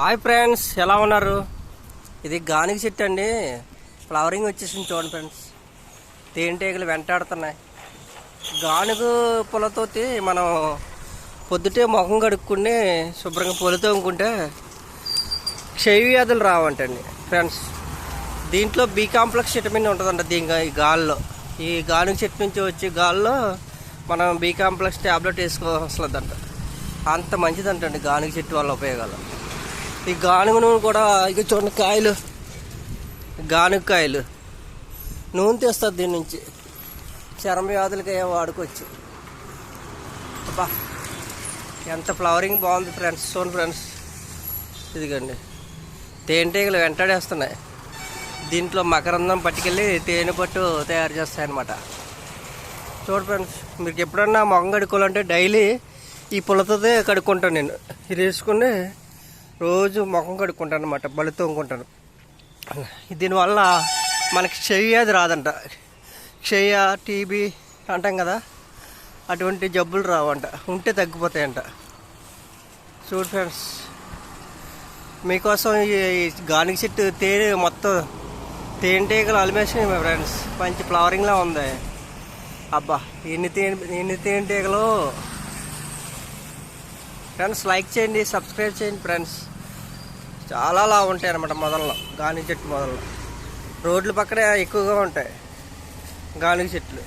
Hi friends ఎలా ఉన్నారు? ఇది గానిక చెట్టు అండి. ఫ్లవరింగ్ వచ్చేసింది చూడండి ఫ్రెండ్స్. తేనెటీగలు వెంటాడుతున్నాయి. గానుగు పొలతోటి మనం పొద్దుటే ముఖం కడుక్కుని శుభ్రంగా పూలతో అనుకుంటే క్షయ వ్యాధులు రావంటండి ఫ్రెండ్స్. దీంట్లో బి కాంప్లెక్స్ విటమిన్ ఉంటుందంట దీని ఈ గాల్లో. ఈ గానుగ చెట్టు నుంచి వచ్చే గాల్లో మనం బి కాంప్లెక్స్ ట్యాబ్లెట్ వేసుకోవాల్సిందంట అంత మంచిదంటండి గానుగ చెట్టు వల్ల ఉపయోగాలు. ఈ గానుగ నూనె కూడా ఇక చూడండి కాయలు. గానుగ కాయలు. నూనె తెస్తుంది దీని నుంచి. చర్మ వ్యాధులకి ఏం వాడుకోవచ్చు. అబ్బా ఎంత ఫ్లవరింగ్ బాగుంది ఫ్రెండ్స్. చూడండి ఫ్రెండ్స్. ఇదిగండి. తేనెటీగలు వెంటాడేస్తున్నాయి. దీంట్లో మకరందం పట్టుకెళ్ళి తేనె పట్టు తయారు చేస్తాయన్నమాట. చూడు ఫ్రెండ్స్ మీకు ఎప్పుడన్నా మొగం కడుక్కోవాలంటే డైలీ ఈ పులతోనే కడుక్కుంటాను నేను. ఇది వేసుకుని రోజు ముఖం కడుక్కుంటాను అనమాట బలి తోముకుంటాను. దీనివల్ల మనకి క్షయ రాదంట. క్షయ టీబీ అంటాం కదా అటువంటి జబ్బులు రావంట ఉంటే తగ్గిపోతాయంట. చూడు ఫ్రెండ్స్ మీకోసం ఈ ఈ గానికి చెట్టు తేనె మొత్తం తేనెటీగలు అలిమేసినాయి మా ఫ్రెండ్స్. మంచి ఫ్లవరింగ్లా ఉంది. అబ్బా ఎన్ని తేనె ఎన్ని తేనెటీగలు? ఫ్రెండ్స్ లైక్ చేయండి సబ్స్క్రైబ్ చేయండి ఫ్రెండ్స్. చాలా లా ఉంటాయి అనమాట మొదల్లో గాని చెట్టు మొదల్లో. రోడ్ల పక్కనే ఎక్కువగా ఉంటాయి గానుగ చెట్లు.